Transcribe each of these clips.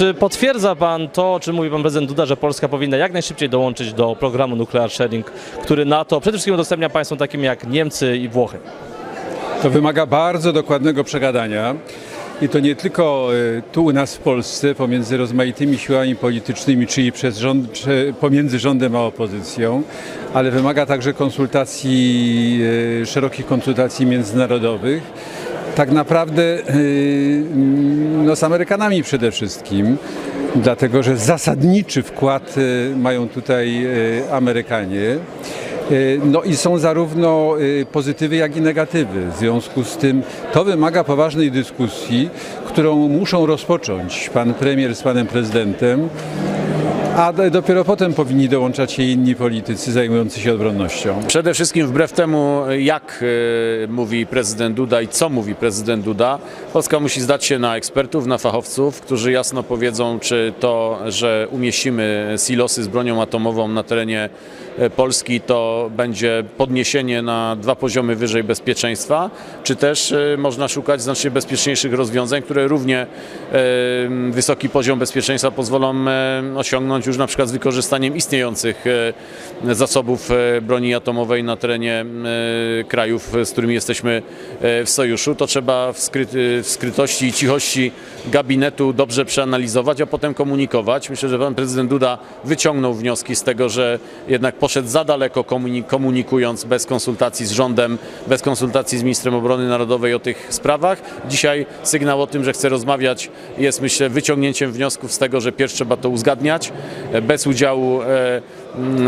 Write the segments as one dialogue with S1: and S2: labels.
S1: Czy potwierdza Pan to, o czym mówi Pan Prezydent Duda, że Polska powinna jak najszybciej dołączyć do programu Nuclear Sharing, który NATO przede wszystkim udostępnia państwom takim jak Niemcy i Włochy?
S2: To wymaga bardzo dokładnego przegadania. I to nie tylko e, tu u nas w Polsce, pomiędzy rozmaitymi siłami politycznymi, czyli rząd, pomiędzy rządem a opozycją, ale wymaga także konsultacji, e, szerokich konsultacji międzynarodowych. Tak naprawdę e, no, z Amerykanami przede wszystkim, dlatego że zasadniczy wkład e, mają tutaj e, Amerykanie. No i są zarówno pozytywy, jak i negatywy. W związku z tym to wymaga poważnej dyskusji, którą muszą rozpocząć pan premier z panem prezydentem, a dopiero potem powinni dołączać się inni politycy zajmujący się obronnością.
S3: Przede wszystkim wbrew temu, jak e, mówi prezydent Duda i co mówi prezydent Duda, Polska musi zdać się na ekspertów, na fachowców, którzy jasno powiedzą, czy to, że umieścimy silosy z bronią atomową na terenie e, Polski, to będzie podniesienie na dwa poziomy wyżej bezpieczeństwa, czy też e, można szukać znacznie bezpieczniejszych rozwiązań, które równie wysoki poziom bezpieczeństwa pozwolą osiągnąć już na przykład z wykorzystaniem istniejących e, zasobów e, broni atomowej na terenie e, krajów, z którymi jesteśmy w sojuszu. To trzeba w, skryty, w skrytości i cichości gabinetu dobrze przeanalizować, a potem komunikować. Myślę, że pan prezydent Duda wyciągnął wnioski z tego, że jednak poszedł za daleko komuni- komunikując bez konsultacji z rządem, bez konsultacji z ministrem obrony narodowej o tych sprawach. Dzisiaj sygnał o tym, że chce rozmawiać jest myślę wyciągnięciem wniosków z tego, że pierw trzeba to uzgadniać, bez udziału e,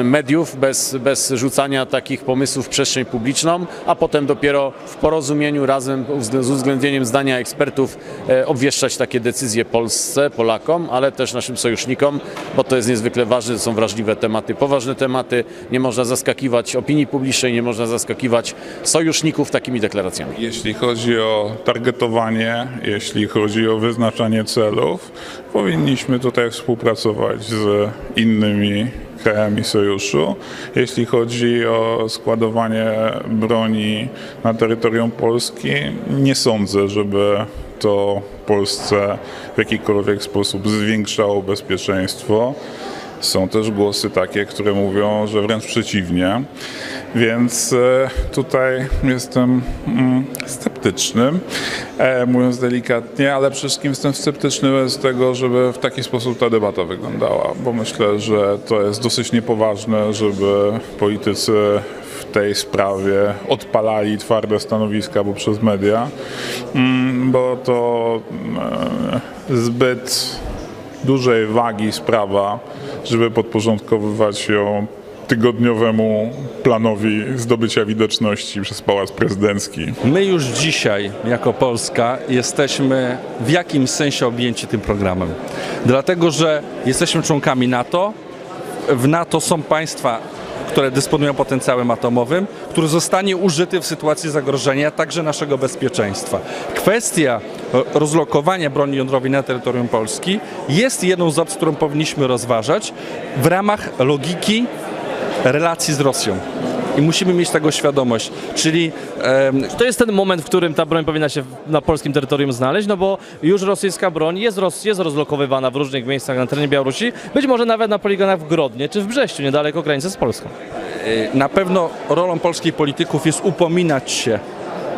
S3: mediów, bez, bez rzucania takich pomysłów w przestrzeń publiczną, a potem dopiero w porozumieniu razem z uwzględnieniem zdania ekspertów e, obwieszczać takie decyzje Polsce, Polakom, ale też naszym sojusznikom, bo to jest niezwykle ważne, to są wrażliwe tematy, poważne tematy. Nie można zaskakiwać opinii publicznej, nie można zaskakiwać sojuszników takimi deklaracjami.
S4: Jeśli chodzi o targetowanie, jeśli chodzi o wyznaczanie celów, powinniśmy tutaj współpracować z innymi krajami sojuszu. Jeśli chodzi o składowanie broni na terytorium Polski, nie sądzę, żeby to Polsce w jakikolwiek sposób zwiększało bezpieczeństwo. Są też głosy takie, które mówią, że wręcz przeciwnie. Więc e, tutaj jestem mm, sceptyczny, e, mówiąc delikatnie, ale przede wszystkim jestem sceptyczny z tego, żeby w taki sposób ta debata wyglądała, bo myślę, że to jest dosyć niepoważne, żeby politycy w tej sprawie odpalali twarde stanowiska poprzez media, mm, bo to e, zbyt dużej wagi sprawa, żeby podporządkowywać ją tygodniowemu planowi zdobycia widoczności przez Pałac Prezydencki.
S5: My już dzisiaj, jako Polska, jesteśmy w jakimś sensie objęci tym programem. Dlatego, że jesteśmy członkami NATO. W NATO są państwa, które dysponują potencjałem atomowym, który zostanie użyty w sytuacji zagrożenia także naszego bezpieczeństwa. Kwestia rozlokowania broni jądrowej na terytorium Polski jest jedną z opcji, którą powinniśmy rozważać w ramach logiki relacji z Rosją. I musimy mieć tego świadomość. Czyli em,
S1: To jest ten moment, w którym ta broń powinna się na polskim terytorium znaleźć, no bo już rosyjska broń jest, roz, jest rozlokowywana w różnych miejscach na terenie Białorusi, być może nawet na poligonach w Grodnie czy w Brześciu, niedaleko granicy z Polską.
S5: Na pewno rolą polskich polityków jest upominać się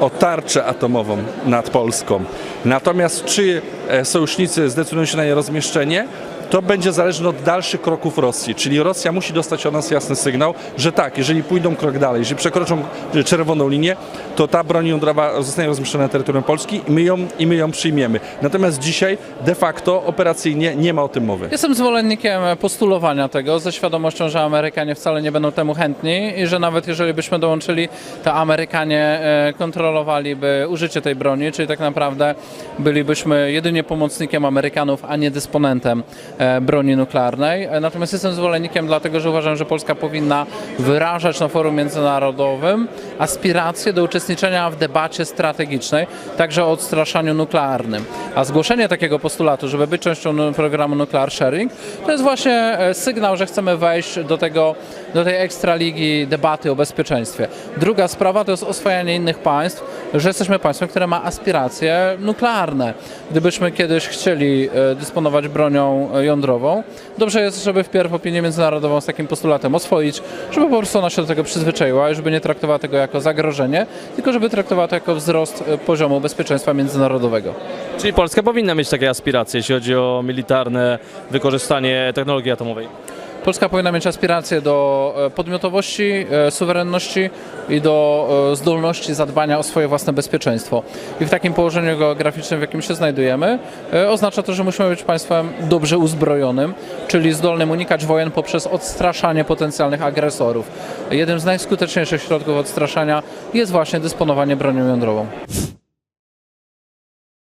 S5: o tarczę atomową nad Polską. Natomiast czy e, sojusznicy zdecydują się na jej rozmieszczenie, to będzie zależne od dalszych kroków Rosji. Czyli Rosja musi dostać od nas jasny sygnał, że tak, jeżeli pójdą krok dalej, jeżeli przekroczą e, czerwoną linię, to ta broń jądrowa zostanie rozmieszczona na terytorium Polski i my ją, i my ją przyjmiemy. Natomiast dzisiaj de facto operacyjnie nie ma o tym mowy.
S6: Jestem zwolennikiem postulowania tego, ze świadomością, że Amerykanie wcale nie będą temu chętni i że nawet jeżeli byśmy dołączyli, to Amerykanie e, kontrolowaliby użycie tej broni, czyli tak naprawdę bylibyśmy jedynie pomocnikiem Amerykanów, a nie dysponentem broni nuklearnej. E, Natomiast jestem zwolennikiem, dlatego że uważam, że Polska powinna wyrażać na forum międzynarodowym aspiracje do uczestniczenia w debacie strategicznej, także o odstraszaniu nuklearnym. A zgłoszenie takiego postulatu, żeby być częścią programu Nuclear Sharing, to jest właśnie e, sygnał, że chcemy wejść do, tego, do tej ekstraligi debaty o bezpieczeństwie. Druga sprawa to jest oswajanie innych państw, że jesteśmy państwem, które ma aspiracje nuklearne. Gdybyśmy kiedyś chcieli e, dysponować bronią e, jądrową, dobrze jest, żeby wpierw opinię międzynarodową z takim postulatem oswoić, żeby po prostu ona się do tego przyzwyczaiła i żeby nie traktowała tego jako zagrożenie, tylko żeby traktowała to jako wzrost e, poziomu bezpieczeństwa międzynarodowego.
S1: Czyli Polska powinna mieć takie aspiracje, jeśli chodzi o militarne wykorzystanie technologii atomowej.
S6: Polska powinna mieć aspiracje do e, podmiotowości, e, suwerenności i do e, zdolności zadbania o swoje własne bezpieczeństwo. I w takim położeniu geograficznym, w jakim się znajdujemy, oznacza to, że musimy być państwem dobrze uzbrojonym, czyli zdolnym unikać wojen poprzez odstraszanie potencjalnych agresorów. Jednym z najskuteczniejszych środków odstraszania jest właśnie dysponowanie bronią jądrową.